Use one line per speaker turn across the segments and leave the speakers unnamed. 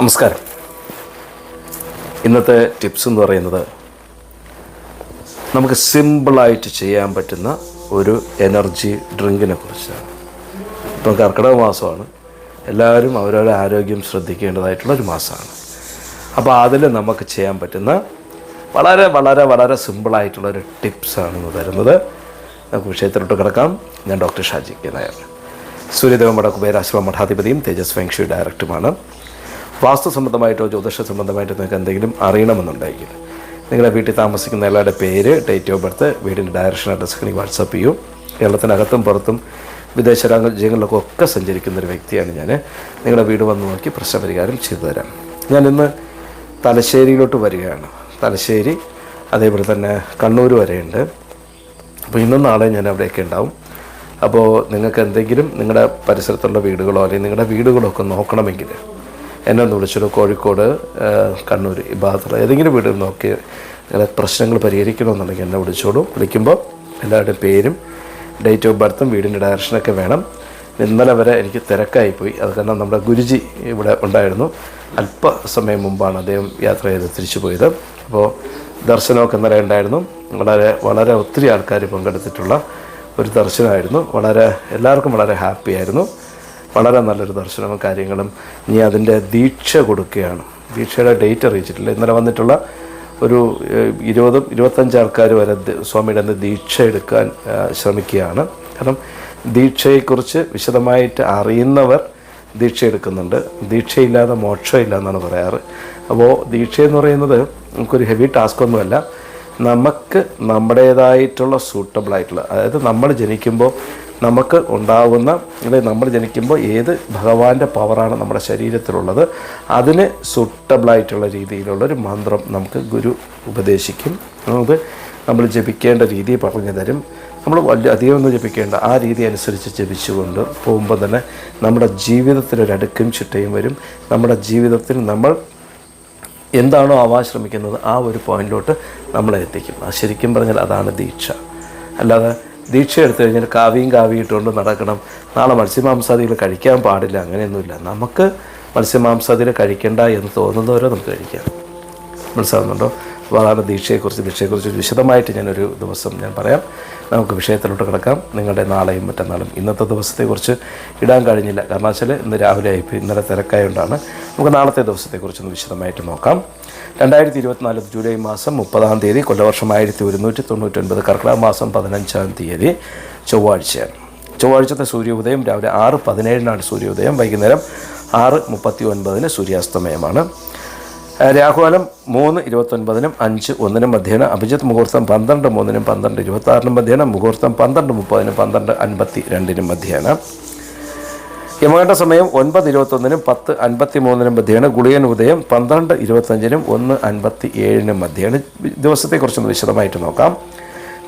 നമസ്കാരം. ഇന്നത്തെ ടിപ്സ് എന്ന് പറയുന്നത് നമുക്ക് സിമ്പിളായിട്ട് ചെയ്യാൻ പറ്റുന്ന ഒരു എനർജി ഡ്രിങ്കിനെ കുറിച്ചാണ്. ഇപ്പം കർക്കിടക മാസമാണ്. എല്ലാവരും അവരവരുടെ ആരോഗ്യം ശ്രദ്ധിക്കേണ്ടതായിട്ടുള്ള ഒരു മാസമാണ്. അപ്പോൾ അതിൽ നമുക്ക് ചെയ്യാൻ പറ്റുന്ന വളരെ വളരെ വളരെ സിമ്പിളായിട്ടുള്ള ഒരു ടിപ്സാണ് ഇന്ന് തരുന്നത്. നമുക്ക് വിഷയത്തിലോട്ട് കിടക്കാം. ഞാൻ ഡോക്ടർ ഷാജി കെ നായർ. സൂര്യദേവ മഠ കുബേരാശ്രമ മഠാധിപതിയും തേജസ് ഡയറക്ടറുമാണ്. വാസ്തു സംബന്ധമായിട്ടോ ജ്യോതിഷ സംബന്ധമായിട്ടോ നിങ്ങൾക്ക് എന്തെങ്കിലും അറിയണമെന്നുണ്ടെങ്കിൽ നിങ്ങളുടെ വീട്ടിൽ താമസിക്കുന്ന എല്ലാവരുടെ പേര് ഡേറ്റ് ഓഫ് ബർത്ത് വീടിന്റെ ഡയറക്ഷൻ അഡ്രസ്സ് എനിക്ക് വാട്സപ്പ് ചെയ്യൂ. കേരളത്തിനകത്തും പുറത്തും വിദേശ രാജ്യങ്ങളിലൊക്കെ ഒക്കെ സഞ്ചരിക്കുന്ന ഒരു വ്യക്തിയാണ് ഞാൻ നിങ്ങളുടെ വീട് വന്ന് നോക്കി പ്രശ്നപരിഹാരം ചെയ്തു തരാം. ഞാൻ ഇന്ന് തലശ്ശേരിയിലോട്ട് വരികയാണ്. തലശ്ശേരി അതേപോലെ തന്നെ കണ്ണൂർ വരെയുണ്ട്. അപ്പോൾ ഇന്നും നാളെ ഞാൻ അവിടെയൊക്കെ ഉണ്ടാവും. അപ്പോൾ നിങ്ങൾക്ക് എന്തെങ്കിലും നിങ്ങളുടെ പരിസരത്തുള്ള വീടുകളോ അല്ലെങ്കിൽ നിങ്ങളുടെ വീടുകളോ ഒക്കെ നോക്കണമെങ്കിൽ എന്നെ ഒന്ന് വിളിച്ചോളൂ. കോഴിക്കോട് കണ്ണൂർ ഈ ഭാഗത്തുള്ള ഏതെങ്കിലും വീട് നോക്കി നിങ്ങളെ പ്രശ്നങ്ങൾ പരിഹരിക്കണമെന്നുണ്ടെങ്കിൽ എന്നെ വിളിച്ചോളൂ. വിളിക്കുമ്പോൾ എല്ലാവരുടെയും പേരും ഡേറ്റ് ഓഫ് ബർത്തും വീടിന്റെ ഡയറക്ഷനൊക്കെ വേണം. ഇന്നലെ വരെ എനിക്ക് തിരക്കായിപ്പോയി അത് കാരണം നമ്മുടെ ഗുരുജി ഇവിടെ ഉണ്ടായിരുന്നു. അല്പ സമയം മുമ്പാണ് അദ്ദേഹം യാത്ര ചെയ്ത് തിരിച്ചു പോയത്. അപ്പോൾ ദർശനമൊക്കെ ഇന്നലെ ഉണ്ടായിരുന്നു. വളരെ വളരെ ഒത്തിരി ആൾക്കാർ പങ്കെടുത്തിട്ടുള്ള ഒരു ദർശനമായിരുന്നു. വളരെ എല്ലാവർക്കും വളരെ ഹാപ്പി ആയിരുന്നു. വളരെ നല്ലൊരു ദർശനവും കാര്യങ്ങളും ഇനി അതിന്റെ ദീക്ഷ കൊടുക്കുകയാണ്. ദീക്ഷയുടെ ഡേറ്റ് അറിയിച്ചിട്ടില്ല. ഇന്നലെ വന്നിട്ടുള്ള ഒരു ഇരുപതും ഇരുപത്തഞ്ച് ആൾക്കാർ വരെ സ്വാമിയുടെ അന്ന് ദീക്ഷ എടുക്കാൻ ശ്രമിക്കുകയാണ്. കാരണം ദീക്ഷയെക്കുറിച്ച് വിശദമായിട്ട് അറിയുന്നവർ ദീക്ഷ എടുക്കുന്നുണ്ട്. ദീക്ഷയില്ലാതെ മോക്ഷമില്ല എന്നാണ് പറയാറ്. അപ്പോൾ ദീക്ഷ എന്ന് പറയുന്നത് നമുക്കൊരു ഹെവി ടാസ്ക് ഒന്നുമല്ല നമുക്ക് നമ്മുടേതായിട്ടുള്ള സൂട്ടബിൾ ആയിട്ടുള്ള അതായത് നമ്മൾ ജനിക്കുമ്പോൾ നമുക്ക് ഉണ്ടാകുന്ന അല്ലെങ്കിൽ നമ്മൾ ജനിക്കുമ്പോൾ ഏത് ഭഗവാന്റെ പവറാണ് നമ്മുടെ ശരീരത്തിലുള്ളത് അതിന് സൂട്ടബിളായിട്ടുള്ള രീതിയിലുള്ള ഒരു മന്ത്രം നമുക്ക് ഗുരു ഉപദേശിക്കും. അത് നമ്മൾ ജപിക്കേണ്ട രീതി പറഞ്ഞു തരും. നമ്മൾ വലിയ അധികം ഒന്നും ജപിക്കേണ്ട. ആ രീതി അനുസരിച്ച് ജപിച്ചുകൊണ്ട് പോകുമ്പോൾ തന്നെ നമ്മുടെ ജീവിതത്തിലൊരടുക്കും ചിട്ടയും വരും. നമ്മുടെ ജീവിതത്തിൽ നമ്മൾ എന്താണോ ആവാൻ ശ്രമിക്കുന്നത് ആ ഒരു പോയിന്റിലോട്ട് നമ്മളെ എത്തിക്കും. ശരിക്കും പറഞ്ഞാൽ അതാണ് ദീക്ഷ. അല്ലാതെ ദീക്ഷ എടുത്തു കഴിഞ്ഞാൽ കാവിയും കാവിയിട്ടുകൊണ്ട് നടക്കണം. നാളെ മത്സ്യമാംസാദികൾ കഴിക്കാൻ പാടില്ല അങ്ങനെയൊന്നുമില്ല. നമുക്ക് മത്സ്യമാംസാദികൾ കഴിക്കണ്ട എന്ന് തോന്നുന്നവരെ നമുക്ക് കഴിക്കാം. മനസ്സിലാകുന്നുണ്ടോ അപ്പോൾ അതാണ് ദീക്ഷയെക്കുറിച്ച് ദീക്ഷയെക്കുറിച്ച് വിശദമായിട്ട് ഞാനൊരു ദിവസം ഞാൻ പറയാം. നമുക്ക് വിഷയത്തിലോട്ട് കിടക്കാം. നിങ്ങളുടെ നാളെയും മറ്റന്നാളും. ഇന്നത്തെ ദിവസത്തെക്കുറിച്ച് ഇടാൻ കഴിഞ്ഞില്ല. കാരണം വെച്ചാൽ ഇന്ന് രാവിലെ ആയിപ്പോൾ ഇന്നലെ തിരക്കായതുകൊണ്ടാണ് നമുക്ക് നാളത്തെ ദിവസത്തെക്കുറിച്ചൊന്ന് വിശദമായിട്ട് നോക്കാം. രണ്ടായിരത്തി ഇരുപത്തിനാല് ജൂലൈ മാസം മുപ്പതാം തീയതി കൊല്ലവർഷം ആയിരത്തി ഒരുന്നൂറ്റി തൊണ്ണൂറ്റൊൻപത് കർക്കിടക മാസം പതിനഞ്ചാം തീയതി ചൊവ്വാഴ്ചയാണ് ചൊവ്വാഴ്ചത്തെ സൂര്യോദയം രാവിലെ ആറ് പതിനേഴിനാണ് സൂര്യോദയം. വൈകുന്നേരം ആറ് മുപ്പത്തി ഒൻപതിന് സൂര്യാസ്തമയമാണ്. രാഹുകാലം മൂന്ന് ഇരുപത്തൊൻപതിനും അഞ്ച് ഒന്നിനും മധ്യേന അഭിജിത്ത് മുഹൂർത്തം പന്ത്രണ്ട് മൂന്നിനും പന്ത്രണ്ട് ഇരുപത്തി ആറിനും മധ്യേന മുഹൂർത്തം പന്ത്രണ്ട് മുപ്പതിനും പന്ത്രണ്ട് അൻപത്തി രണ്ടിനും മധ്യേന. യമകണ്ഠ സമയം ഒൻപത് ഇരുപത്തൊന്നിനും പത്ത് അൻപത്തി മൂന്നിനും മധ്യേന. ഗുളിയൻ ഉദയം പന്ത്രണ്ട് ഇരുപത്തഞ്ചിനും ഒന്ന് അൻപത്തി ഏഴിനും മധ്യേന. ദിവസത്തെക്കുറിച്ചൊന്ന് വിശദമായിട്ട് നോക്കാം.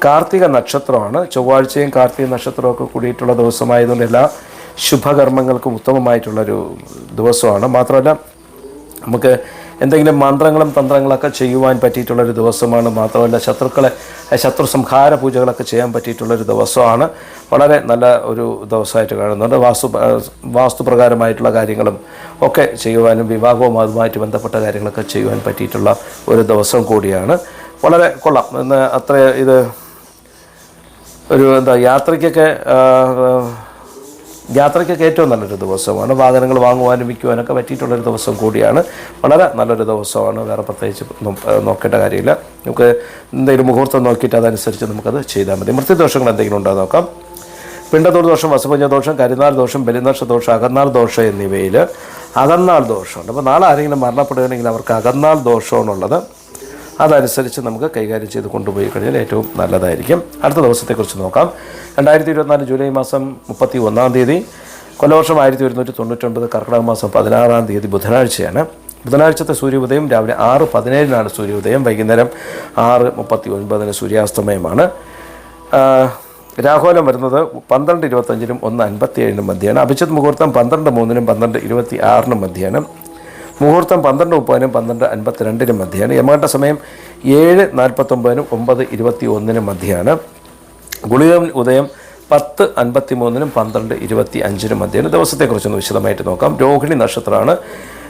കാർത്തിക നക്ഷത്രമാണ്. ചൊവ്വാഴ്ചയും കാർത്തിക നക്ഷത്രമൊക്കെ കൂടിയിട്ടുള്ള ദിവസമായതുകൊണ്ട് എല്ലാ ശുഭകർമ്മങ്ങൾക്കും ഉത്തമമായിട്ടുള്ളൊരു ദിവസമാണ്. മാത്രമല്ല നമുക്ക് എന്തെങ്കിലും മന്ത്രങ്ങളും തന്ത്രങ്ങളൊക്കെ ചെയ്യുവാൻ പറ്റിയിട്ടുള്ളൊരു ദിവസമാണ്. മാത്രമല്ല ശത്രുക്കളെ ശത്രു സംഹാര പൂജകളൊക്കെ ചെയ്യാൻ പറ്റിയിട്ടുള്ളൊരു ദിവസമാണ്. വളരെ നല്ല ഒരു ദിവസമായിട്ട് കാണുന്നുണ്ട്. വാസ്തു വാസ്തുപ്രകാരമായിട്ടുള്ള കാര്യങ്ങളും ഒക്കെ ചെയ്യുവാനും വിവാഹവും അതുമായിട്ട് ബന്ധപ്പെട്ട കാര്യങ്ങളൊക്കെ ചെയ്യുവാൻ പറ്റിയിട്ടുള്ള ഒരു ദിവസം കൂടിയാണ്. വളരെ കൊള്ളാം. അത്ര ഇത് ഒരു എന്താ യാത്രയ്ക്കൊക്കെ യാത്രയ്ക്കൊക്കെ ഏറ്റവും നല്ലൊരു ദിവസമാണ്. വാഹനങ്ങൾ വാങ്ങുവാനും വിൽക്കുവാനൊക്കെ പറ്റിയിട്ടുള്ളൊരു ദിവസം കൂടിയാണ്. വളരെ നല്ലൊരു ദിവസമാണ്. വേറെ പ്രത്യേകിച്ച് നോക്കേണ്ട കാര്യമില്ല. നമുക്ക് എന്തെങ്കിലും മുഹൂർത്തം നോക്കിയിട്ട് അതനുസരിച്ച് നമുക്കത് ചെയ്താൽ മതി. മൃത്യുദോഷങ്ങൾ എന്തെങ്കിലും ഉണ്ടോ നോക്കാം. പിണ്ടതൂർ ദോഷം വസുപഞ്ച ദോഷം കരിനാൾ ദോഷം ബലിനാശ ദോഷം അകന്നാൾ ദോഷം എന്നിവയിൽ അകന്നാൾ ദോഷമുണ്ട്. അപ്പോൾ നാളെ ആരെങ്കിലും മരണപ്പെടുകയാണെങ്കിൽ അവർക്ക് അകന്നാൾ ദോഷമാണുള്ളത്. അതനുസരിച്ച് നമുക്ക് കൈകാര്യം ചെയ്ത് കൊണ്ടുപോയി കഴിഞ്ഞാൽ ഏറ്റവും നല്ലതായിരിക്കും. അടുത്ത ദിവസത്തെക്കുറിച്ച് നോക്കാം. രണ്ടായിരത്തി ഇരുപത്തിനാല് ജൂലൈ മാസം മുപ്പത്തി ഒന്നാം തീയതി കൊല്ലവർഷം ആയിരത്തി ഒരുന്നൂറ്റി തൊണ്ണൂറ്റൊൻപത് കർക്കിടക മാസം പതിനാറാം തീയതി ബുധനാഴ്ചയാണ്. ബുധനാഴ്ചത്തെ സൂര്യോദയം രാവിലെ ആറ് പതിനേഴിനാണ് സൂര്യോദയം വൈകുന്നേരം ആറ് മുപ്പത്തി ഒൻപതിന് സൂര്യാസ്തമയമാണ് രാഹുലം വരുന്നത് പന്ത്രണ്ട് ഇരുപത്തഞ്ചിനും ഒന്ന് അൻപത്തി ഏഴിനും മധ്യയാണ് അഭിജിത് മുഹൂർത്തം പന്ത്രണ്ട് മൂന്നിനും പന്ത്രണ്ട് ഇരുപത്തി ആറിനും മധ്യയാണ് മുഹൂർത്തം പന്ത്രണ്ട് മുപ്പതിനും പന്ത്രണ്ട് അൻപത്തിരണ്ടിനും മധ്യയാണ് യമകണ്ഠ സമയം ഏഴ് നാൽപ്പത്തൊമ്പതിനും ഒമ്പത് ഇരുപത്തി ഒന്നിനും മധ്യാണ്. ഗുളികം ഉദയം പത്ത് അൻപത്തി മൂന്നിനും പന്ത്രണ്ട് ഇരുപത്തി അഞ്ചിനും മധ്യേന ദിവസത്തെക്കുറിച്ചൊന്ന് വിശദമായിട്ട് നോക്കാം. രോഹിണി നക്ഷത്രമാണ്.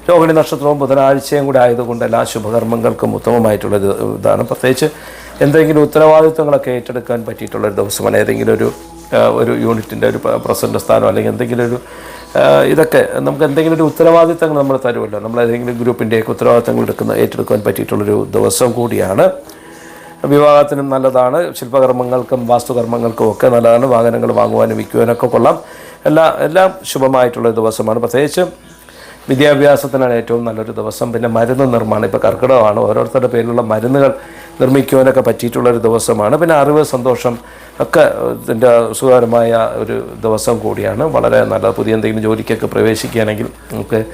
രോഹിണി നക്ഷത്രവും ബുധനാഴ്ചയും കൂടെ ആയതുകൊണ്ട് എല്ലാ ശുഭകർമ്മങ്ങൾക്കും ഉത്തമമായിട്ടുള്ള ഇതാണ്. പ്രത്യേകിച്ച് എന്തെങ്കിലും ഉത്തരവാദിത്വങ്ങളൊക്കെ ഏറ്റെടുക്കാൻ പറ്റിയിട്ടുള്ള ഒരു ദിവസമാണ്. ഏതെങ്കിലും ഒരു ഒരു യൂണിറ്റിന്റെ ഒരു പ്രസിഡന്റ് സ്ഥാനം അല്ലെങ്കിൽ എന്തെങ്കിലും ഒരു ഇതൊക്കെ നമുക്ക് എന്തെങ്കിലും ഒരു ഉത്തരവാദിത്തങ്ങൾ നമ്മൾ തരുമല്ലോ. നമ്മൾ ഏതെങ്കിലും ഗ്രൂപ്പിന്റെയൊക്കെ ഉത്തരവാദിത്തങ്ങൾ എടുക്കുന്ന ഏറ്റെടുക്കാൻ പറ്റിയിട്ടുള്ളൊരു ദിവസം കൂടിയാണ്. വിവാഹത്തിനും നല്ലതാണ്. ശില്പകർമ്മങ്ങൾക്കും വാസ്തുകർമ്മങ്ങൾക്കും ഒക്കെ നല്ലതാണ്. വാഹനങ്ങൾ വാങ്ങുവാനും വിൽക്കുവാനൊക്കെ കൊള്ളാം. എല്ലാ എല്ലാം ശുഭമായിട്ടുള്ള ദിവസമാണ്. പ്രത്യേകിച്ച് വിദ്യാഭ്യാസത്തിനാണ് ഏറ്റവും നല്ലൊരു ദിവസം. പിന്നെ മരുന്ന് നിർമ്മാണം. ഇപ്പോൾ കർക്കിടകമാണ്. ഓരോരുത്തരുടെ പേരിലുള്ള മരുന്നുകൾ നിർമ്മിക്കുവാനൊക്കെ പറ്റിയിട്ടുള്ളൊരു ദിവസമാണ്. പിന്നെ അറിവ് സന്തോഷം ഒക്കെ ഇതിന്റെ സുഖകരമായ ഒരു ദിവസം കൂടിയാണ്. വളരെ നല്ല പുതിയ എന്തെങ്കിലും ജോലിക്കൊക്കെ പ്രവേശിക്കുകയാണെങ്കിൽ നമുക്ക്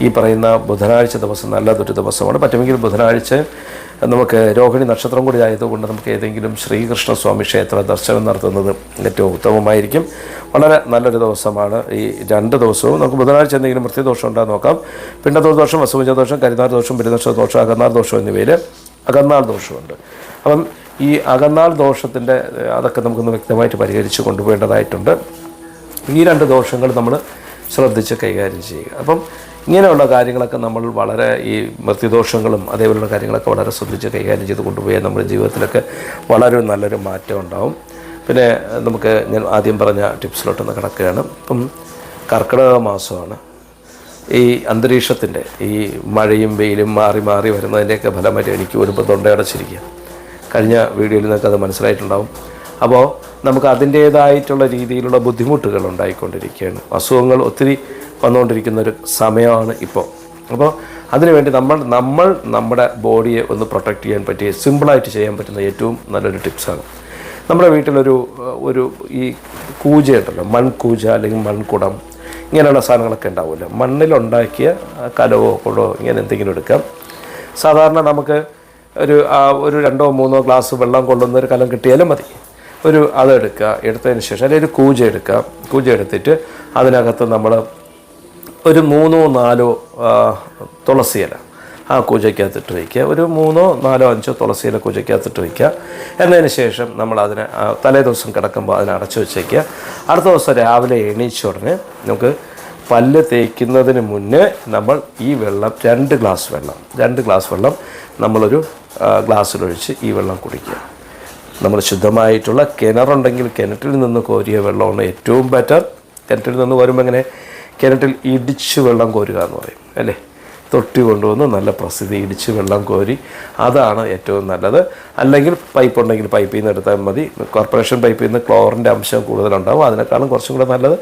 ഈ പറയുന്ന ബുധനാഴ്ച ദിവസം നല്ലതൊരു ദിവസമാണ്. പറ്റുമെങ്കിൽ ബുധനാഴ്ച നമുക്ക് രോഹിണി നക്ഷത്രം കൂടി ആയതുകൊണ്ട് നമുക്ക് ഏതെങ്കിലും ശ്രീകൃഷ്ണസ്വാമി ക്ഷേത്ര ദർശനം നടത്തുന്നത് ഏറ്റവും ഉത്തമമായിരിക്കും. വളരെ നല്ലൊരു ദിവസമാണ്. ഈ രണ്ട് ദിവസവും നമുക്ക് ബുധനാഴ്ച എന്തെങ്കിലും മൃത്യുദോഷം ഉണ്ടോ നോക്കാം. പിണ്ടതോ ദോഷം വസുഭുജ ദോഷം കരിനാർ ദോഷം പെരുദോഷ ദോഷം അകന്നാർ ദോഷം എന്നിവയിൽ അകന്നാൾ ദോഷമുണ്ട്. അപ്പം ഈ അകന്നാൾ ദോഷത്തിന്റെ അതൊക്കെ നമുക്കൊന്ന് വ്യക്തമായിട്ട് പരിഹരിച്ച് കൊണ്ടുപോകേണ്ടതായിട്ടുണ്ട്. ഈ രണ്ട് ദോഷങ്ങൾ നമ്മൾ ശ്രദ്ധിച്ച് കൈകാര്യം ചെയ്യുക. അപ്പം ഇങ്ങനെയുള്ള കാര്യങ്ങളൊക്കെ നമ്മൾ വളരെ ഈ മൃത്യുദോഷങ്ങളും അതേപോലെയുള്ള കാര്യങ്ങളൊക്കെ വളരെ ശ്രദ്ധിച്ച് കൈകാര്യം ചെയ്ത് കൊണ്ടുപോയാൽ നമ്മുടെ ജീവിതത്തിലൊക്കെ വളരെ നല്ലൊരു മാറ്റം ഉണ്ടാവും. പിന്നെ നമുക്ക് ഞാൻ ആദ്യം പറഞ്ഞ ടിപ്സിലോട്ടൊന്ന് കിടക്കുകയാണ്. ഇപ്പം കർക്കിടക മാസമാണ്. ഈ അന്തരീക്ഷത്തിന്റെ ഈ മഴയും വെയിലും മാറി മാറി വരുന്നതിന്റെയൊക്കെ ഫലമായിട്ട് എനിക്ക് ഒരു തൊണ്ടയടച്ചിരിക്കുക കഴിഞ്ഞ വീഡിയോയിൽ അത് മനസ്സിലായിട്ടുണ്ടാവും. അപ്പോൾ നമുക്ക് അതിന്റേതായിട്ടുള്ള രീതിയിലുള്ള ബുദ്ധിമുട്ടുകൾ ഉണ്ടായിക്കൊണ്ടിരിക്കുകയാണ്. അസുഖങ്ങൾ ഒത്തിരി വന്നുകൊണ്ടിരിക്കുന്ന ഒരു സമയമാണ് ഇപ്പോൾ അപ്പോൾ അതിനുവേണ്ടി നമ്മൾ നമ്മൾ നമ്മുടെ ബോഡിയെ ഒന്ന് പ്രൊട്ടക്റ്റ് ചെയ്യാൻ പറ്റിയ സിമ്പിളായിട്ട് ചെയ്യാൻ പറ്റുന്ന ഏറ്റവും നല്ലൊരു ടിപ്സാണ് നമ്മുടെ വീട്ടിലൊരു ഒരു ഈ കൂജയുണ്ടല്ലോ മൺകൂജ അല്ലെങ്കിൽ മൺകുടം ഇങ്ങനെയുള്ള സാധനങ്ങളൊക്കെ ഉണ്ടാവുമല്ലോ. മണ്ണിലുണ്ടാക്കിയ കലവോ കുടോ ഇങ്ങനെ എന്തെങ്കിലും എടുക്കാം. സാധാരണ നമുക്ക് ഒരു ഒരു രണ്ടോ മൂന്നോ ഗ്ലാസ് വെള്ളം കൊള്ളുന്ന ഒരു കലം കിട്ടിയാലും മതി. ഒരു അതെടുക്കുക എടുത്തതിന് ശേഷം അല്ലെങ്കിൽ ഒരു കൂജ എടുക്കുക. കൂജ എടുത്തിട്ട് അതിനകത്ത് നമ്മൾ ഒരു മൂന്നോ നാലോ തുളസിയില ആ കൂജയ്ക്കകത്തിട്ട് വയ്ക്കുക. ഒരു മൂന്നോ നാലോ അഞ്ചോ തുളസി ഇല കൂജയ്ക്കകത്തിട്ട് വയ്ക്കുക. എന്നതിന് ശേഷം നമ്മൾ അതിനെ തലേ ദിവസം കിടക്കുമ്പോൾ അതിനെ അടച്ചു വെച്ചേക്കുക. അടുത്ത ദിവസം രാവിലെ എണീച്ച ഉടനെ നമുക്ക് പല്ല് തേക്കുന്നതിന് മുന്നേ നമ്മൾ ഈ വെള്ളം രണ്ട് ഗ്ലാസ് വെള്ളം രണ്ട് ഗ്ലാസ് വെള്ളം നമ്മളൊരു ഗ്ലാസ്സിലൊഴിച്ച് ഈ വെള്ളം കുടിക്കുക. നമ്മൾ ശുദ്ധമായിട്ടുള്ള കിണറുണ്ടെങ്കിൽ കിണറ്റിൽ നിന്ന് കോരിയ വെള്ളമാണ് ഏറ്റവും ബെറ്റർ കിണറ്റിൽ നിന്ന് വരുമ്പോൾ എങ്ങനെ? കിണറ്റിൽ ഇടിച്ച് വെള്ളം കോരുക എന്ന് പറയും അല്ലേ? തൊട്ടി കൊണ്ടുവന്ന് നല്ല പ്രസിദ്ധി ഇടിച്ച് വെള്ളം കോരി അതാണ് ഏറ്റവും നല്ലത്. അല്ലെങ്കിൽ പൈപ്പ് ഉണ്ടെങ്കിൽ പൈപ്പിൽ നിന്ന് എടുത്താൽ മതി. കോർപ്പറേഷൻ പൈപ്പിൽ നിന്ന് ക്ലോറിന്റെ അംശം കൂടുതലുണ്ടാവും. അതിനേക്കാളും കുറച്ചും കൂടെ നല്ലത്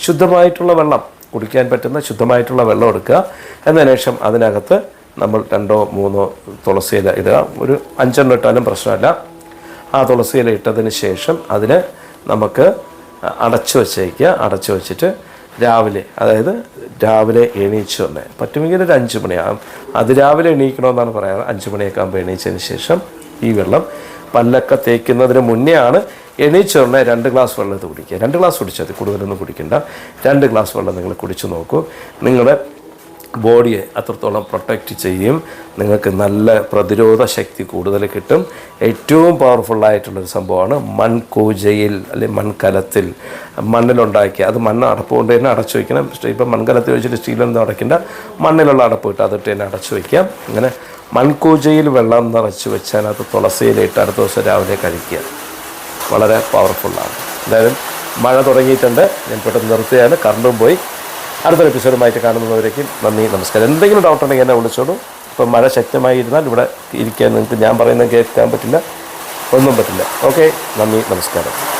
ശുദ്ധമായിട്ടുള്ള വെള്ളം. കുടിക്കാൻ പറ്റുന്ന ശുദ്ധമായിട്ടുള്ള വെള്ളം എടുക്കുക. എന്നതിന് ശേഷം അതിനകത്ത് നമ്മൾ രണ്ടോ മൂന്നോ തുളസി ഇല ഇടുക. ഒരു അഞ്ചെണ്ണം ഇട്ടാലും പ്രശ്നമല്ല. ആ തുളസി ഇല ഇട്ടതിന് ശേഷം അതിന് നമുക്ക് അടച്ചു വച്ചേക്കുക. അടച്ചു വെച്ചിട്ട് രാവിലെ അതായത് രാവിലെ എണീച്ച് തന്നെ പറ്റുമെങ്കിൽ ഒരു അഞ്ച് മണിയാകും അതിരാവിലെ എണീക്കണമെന്നാണ് പറയാറ്. അഞ്ച് മണിയൊക്കെ ആകുമ്പോൾ എണീച്ചതിന് ശേഷം ഈ വെള്ളം പല്ലൊക്കെ തേക്കുന്നതിന് മുന്നേ ആണ് എണീച്ച ഉടനെ രണ്ട് ഗ്ലാസ് വെള്ളം ഇത് കുടിക്കുക. രണ്ട് ഗ്ലാസ് കുടിച്ചാൽ കൂടുതലൊന്നും കുടിക്കണ്ട. രണ്ട് ഗ്ലാസ് വെള്ളം നിങ്ങൾ കുടിച്ചു നോക്കൂ. നിങ്ങളുടെ ബോഡിയെ അത്രത്തോളം പ്രൊട്ടക്റ്റ് ചെയ്യും. നിങ്ങൾക്ക് നല്ല പ്രതിരോധ ശക്തി കൂടുതൽ കിട്ടും. ഏറ്റവും പവർഫുള്ളായിട്ടുള്ളൊരു സംഭവമാണ് മൺകൂജയിൽ അല്ലെങ്കിൽ മൺകലത്തിൽ. മണ്ണിലുണ്ടാക്കിയ അത് മണ്ണ് അടപ്പ് കൊണ്ട് തന്നെ അടച്ചു വയ്ക്കണം ഇപ്പം മൺകലത്തിൽ വെച്ചിട്ട് സ്റ്റീലൊന്നും അടയ്ക്കേണ്ട. മണ്ണിലുള്ള അടപ്പ് ഇട്ട് അതിട്ട് തന്നെ അടച്ചു വയ്ക്കാം അങ്ങനെ മൺകൂജയിൽ വെള്ളം നിറച്ച് വെച്ചാൽ അത് തുളസിയിലിട്ട് അടുത്ത ദിവസം രാവിലെ കഴിക്കുക. വളരെ പവർഫുള്ളാണ് എന്തായാലും മഴ തുടങ്ങിയിട്ടുണ്ട്. ഞാൻ പെട്ടെന്ന് നിർത്തിയാൽ കറണ്ടും പോയി. അടുത്തൊരു എപ്പിസോഡുമായിട്ട് കാണുന്നവരേക്കും നന്ദി നമസ്കാരം. എന്തെങ്കിലും ഡൗട്ട് ഉണ്ടെങ്കിൽ എന്നെ വിളിച്ചോളൂ. ഇപ്പം മഴ ശക്തമായി ഇരുന്നാൽ ഇവിടെ ഇരിക്കാൻ നിങ്ങൾക്ക് ഞാൻ പറയുന്നത് കേൾക്കാൻ പറ്റില്ല ഒന്നും പറ്റില്ല. ഓക്കെ നന്ദി നമസ്കാരം.